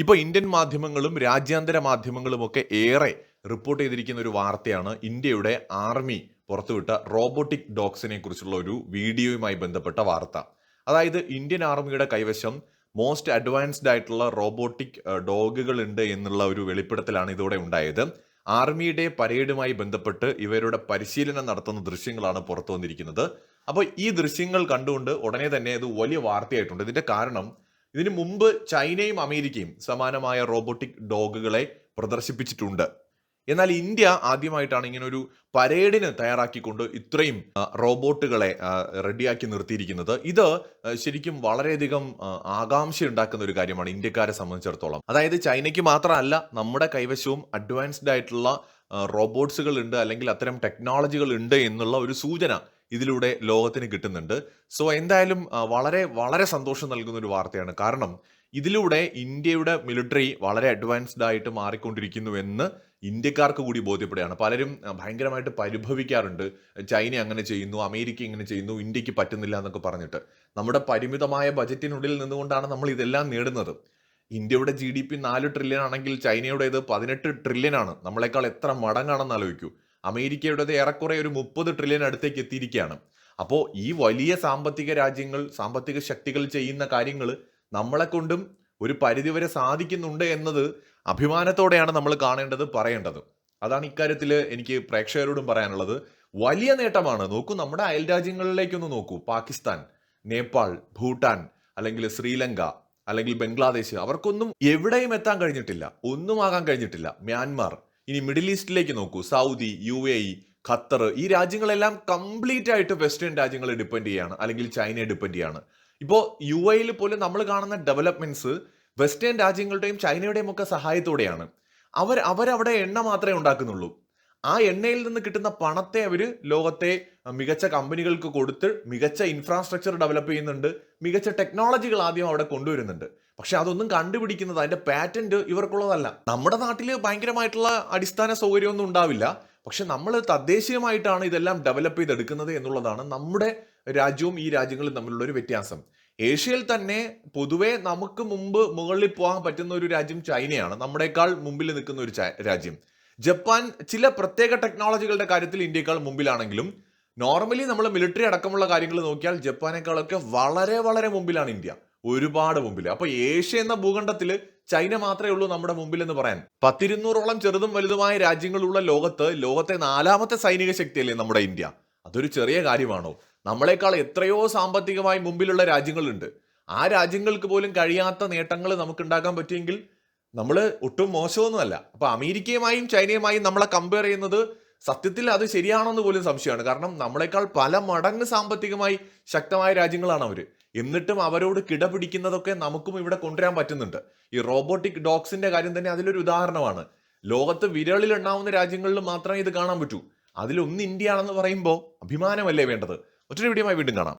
ഇപ്പോൾ ഇന്ത്യൻ മാധ്യമങ്ങളും രാജ്യാന്തര മാധ്യമങ്ങളും ഒക്കെ ഏറെ റിപ്പോർട്ട് ചെയ്തിരിക്കുന്ന ഒരു വാർത്തയാണ് ഇന്ത്യയുടെ ആർമി പുറത്തുവിട്ട റോബോട്ടിക് ഡോഗ്സിനെ കുറിച്ചുള്ള ഒരു വീഡിയോയുമായി ബന്ധപ്പെട്ട വാർത്ത. അതായത് ഇന്ത്യൻ ആർമിയുടെ കൈവശം മോസ്റ്റ് അഡ്വാൻസ്ഡ് ആയിട്ടുള്ള റോബോട്ടിക് ഡോഗുകൾ ഉണ്ട് എന്നുള്ള ഒരു വെളിപ്പെടുത്തലാണ് ഇതോടെ ഉണ്ടായത്. ആർമിയുടെ പരേഡുമായി ബന്ധപ്പെട്ട് ഇവരുടെ പരിശീലനം നടത്തുന്ന ദൃശ്യങ്ങളാണ് പുറത്തു വന്നിരിക്കുന്നത്. അപ്പോൾ ഈ ദൃശ്യങ്ങൾ കണ്ടുകൊണ്ട് ഉടനെ തന്നെ ഇത് വലിയ വാർത്തയായിട്ടുണ്ട്. ഇതിന്റെ കാരണം ഇതിനു മുമ്പ് ചൈനയും അമേരിക്കയും സമാനമായ റോബോട്ടിക് ഡോഗുകളെ പ്രദർശിപ്പിച്ചിട്ടുണ്ട്. എന്നാൽ ഇന്ത്യ ആദ്യമായിട്ടാണ് ഇങ്ങനെ ഒരു പരേഡിന് തയ്യാറാക്കിക്കൊണ്ട് ഇത്രയും റോബോട്ടുകളെ റെഡിയാക്കി നിർത്തിയിരിക്കുന്നത്. ഇത് ശരിക്കും വളരെയധികം ആ, ആകാംക്ഷ ഉണ്ടാക്കുന്ന ഒരു കാര്യമാണ് ഇന്ത്യക്കാരെ സംബന്ധിച്ചിടത്തോളം. അതായത് ചൈനയ്ക്ക് മാത്രമല്ല നമ്മുടെ കൈവശവും അഡ്വാൻസ്ഡ് ആയിട്ടുള്ള റോബോട്ട്സുകൾ ഉണ്ട് അല്ലെങ്കിൽ അത്തരം ടെക്നോളജികൾ ഉണ്ട് എന്നുള്ള ഒരു സൂചന ഇതിലൂടെ ലോകത്തിന് കിട്ടുന്നുണ്ട്. സോ എന്തായാലും വളരെ വളരെ സന്തോഷം നൽകുന്ന ഒരു വാർത്തയാണ്. കാരണം ഇതിലൂടെ ഇന്ത്യയുടെ മിലിറ്ററി വളരെ അഡ്വാൻസ്ഡ് ആയിട്ട് മാറിക്കൊണ്ടിരിക്കുന്നു എന്ന് ഇന്ത്യക്കാർക്ക് കൂടി ബോധ്യപ്പെടുകയാണ്. പലരും ഭയങ്കരമായിട്ട് പരിഭവിക്കാറുണ്ട്. ചൈന അങ്ങനെ ചെയ്യുന്നു അമേരിക്ക ഇങ്ങനെ ചെയ്യുന്നു ഇന്ത്യയ്ക്ക് പറ്റുന്നില്ല എന്നൊക്കെ പറഞ്ഞിട്ട്. നമ്മുടെ പരിമിതമായ ബജറ്റിനുള്ളിൽ നിന്നുകൊണ്ടാണ് നമ്മൾ ഇതെല്ലാം നേടുന്നത്. ഇന്ത്യയുടെ ജി ഡി പി നാല് ട്രില്യൺ ആണെങ്കിൽ ചൈനയുടേത് പതിനെട്ട് ട്രില്യൺ ആണ്. നമ്മളെക്കാൾ എത്ര മടങ്ങാണെന്ന് ആലോചിക്കൂ. അമേരിക്കയുടേത് ഏറെക്കുറെ ഒരു മുപ്പത് ട്രില്യൺ അടുത്തേക്ക് എത്തിയിരിക്കുകയാണ്. അപ്പോൾ ഈ വലിയ സാമ്പത്തിക രാജ്യങ്ങൾ സാമ്പത്തിക ശക്തികൾ ചെയ്യുന്ന കാര്യങ്ങൾ നമ്മളെ കൊണ്ടും ഒരു പരിധിവരെ സാധിക്കുന്നുണ്ട് എന്നത് അഭിമാനത്തോടെയാണ് നമ്മൾ കാണേണ്ടത് പറയേണ്ടത്. അതാണ് ഇക്കാര്യത്തിൽ എനിക്ക് പ്രേക്ഷകരോടും പറയാനുള്ളത്. വലിയ നേട്ടമാണ്. നോക്കൂ നമ്മുടെ അയൽ രാജ്യങ്ങളിലേക്കൊന്ന് നോക്കൂ. പാകിസ്ഥാൻ നേപ്പാൾ ഭൂട്ടാൻ അല്ലെങ്കിൽ ശ്രീലങ്ക അല്ലെങ്കിൽ ബംഗ്ലാദേശ് അവർക്കൊന്നും എവിടെയും എത്താൻ കഴിഞ്ഞിട്ടില്ല. ഒന്നും ആകാൻ കഴിഞ്ഞിട്ടില്ല. മ്യാൻമാർ ഇനി മിഡിൽ ഈസ്റ്റിലേക്ക് നോക്കൂ. Saudi U A E Qatar ഈ രാജ്യങ്ങളെല്ലാം കംപ്ലീറ്റ് ആയിട്ട് വെസ്റ്റേൺ രാജ്യങ്ങളെ ഡിപ്പെൻഡ് ചെയ്യാണ്. അല്ലെങ്കിൽ ചൈനയെ ഡിപ്പെൻഡ് ചെയ്യാണ്. ഇപ്പോൾ യു എയിൽ പോലും നമ്മൾ കാണുന്ന ഡെവലപ്മെന്റ്സ് വെസ്റ്റേൺ രാജ്യങ്ങളുടെയും ചൈനയുടെയും ഒക്കെ സഹായത്തോടെയാണ്. അവർ അവരവിടെ എണ്ണ മാത്രമേ ഉണ്ടാക്കുന്നുള്ളൂ. ആ എണ്ണയിൽ നിന്ന് കിട്ടുന്ന പണത്തെ അവർ ലോകത്തെ മികച്ച കമ്പനികൾക്ക് കൊടുത്ത് മികച്ച ഇൻഫ്രാസ്ട്രക്ചർ ഡെവലപ്പ് ചെയ്യുന്നുണ്ട്. മികച്ച ടെക്നോളജികൾ ആദ്യം അവിടെ കൊണ്ടുവരുന്നുണ്ട്. പക്ഷെ അതൊന്നും കണ്ടുപിടിക്കുന്നത് അതിന്റെ പാറ്റന്റ് ഇവർക്കുള്ളതല്ല. നമ്മുടെ നാട്ടിൽ ഭയങ്കരമായിട്ടുള്ള അടിസ്ഥാന സൗകര്യമൊന്നും ഉണ്ടാവില്ല. പക്ഷെ നമ്മൾ തദ്ദേശീയമായിട്ടാണ് ഇതെല്ലാം ഡെവലപ്പ് ചെയ്തെടുക്കുന്നത് എന്നുള്ളതാണ് നമ്മുടെ രാജ്യവും ഈ രാജ്യങ്ങളും തമ്മിലുള്ള ഒരു വ്യത്യാസം. ഏഷ്യയിൽ തന്നെ പൊതുവെ നമുക്ക് മുമ്പ് മുകളിൽ പോകാൻ പറ്റുന്ന ഒരു രാജ്യം ചൈനയാണ്. നമ്മളെക്കാൾ മുമ്പിൽ നിൽക്കുന്ന ഒരു രാജ്യം. ജപ്പാൻ ചില പ്രത്യേക ടെക്നോളജികളുടെ കാര്യത്തിൽ ഇന്ത്യക്കാൾ മുമ്പിലാണെങ്കിലും നോർമലി നമ്മൾ മിലിറ്ററി അടക്കമുള്ള കാര്യങ്ങൾ നോക്കിയാൽ ജപ്പാനേക്കാളൊക്കെ വളരെ വളരെ മുമ്പിലാണ് ഇന്ത്യ. ഒരുപാട് മുമ്പിൽ അപ്പൊ ഏഷ്യ എന്ന ഭൂഖണ്ഡത്തിൽ ചൈന മാത്രമേ ഉള്ളൂ നമ്മുടെ മുമ്പിൽ എന്ന് പറയാൻ. പത്തിരുന്നൂറോളം ചെറുതും വലുതുമായ രാജ്യങ്ങളുള്ള ലോകത്ത് ലോകത്തെ നാലാമത്തെ സൈനിക ശക്തിയല്ലേ നമ്മുടെ ഇന്ത്യ. അതൊരു ചെറിയ കാര്യമാണോ? നമ്മളെക്കാൾ എത്രയോ സാമ്പത്തികമായി മുമ്പിലുള്ള രാജ്യങ്ങളുണ്ട്. ആ രാജ്യങ്ങൾക്ക് പോലും കഴിയാത്ത നേട്ടങ്ങൾ നമുക്ക് ഉണ്ടാക്കാൻ പറ്റിയെങ്കിൽ നമ്മൾ ഒട്ടും മോശമൊന്നുമല്ല. അപ്പൊ അമേരിക്കയുമായും ചൈനയുമായും നമ്മളെ കമ്പയർ ചെയ്യുന്നത് സത്യത്തിൽ അത് ശരിയാണോന്ന് പോലും സംശയമാണ്. കാരണം നമ്മളെക്കാൾ പല മടങ്ങ് സാമ്പത്തികമായി ശക്തമായ രാജ്യങ്ങളാണ് അവർ എന്നിട്ടും അവരോട് കിടപിടിക്കുന്നതൊക്കെ നമുക്കും ഇവിടെ കൊണ്ടുവരാൻ പറ്റുന്നുണ്ട്. ഈ റോബോട്ടിക് ഡോഗ്സിന്റെ കാര്യം തന്നെ അതിലൊരു ഉദാഹരണമാണ്. ലോകത്ത് വിരളിൽ എണ്ണാവുന്ന രാജ്യങ്ങളിൽ മാത്രമേ ഇത് കാണാൻ പറ്റൂ. അതിലൊന്ന് ഇന്ത്യയാണെന്ന് പറയുമ്പോൾ അഭിമാനമല്ലേ വേണ്ടത്? ഒറ്റ വീഡിയോമായി വീണ്ടും കാണാം.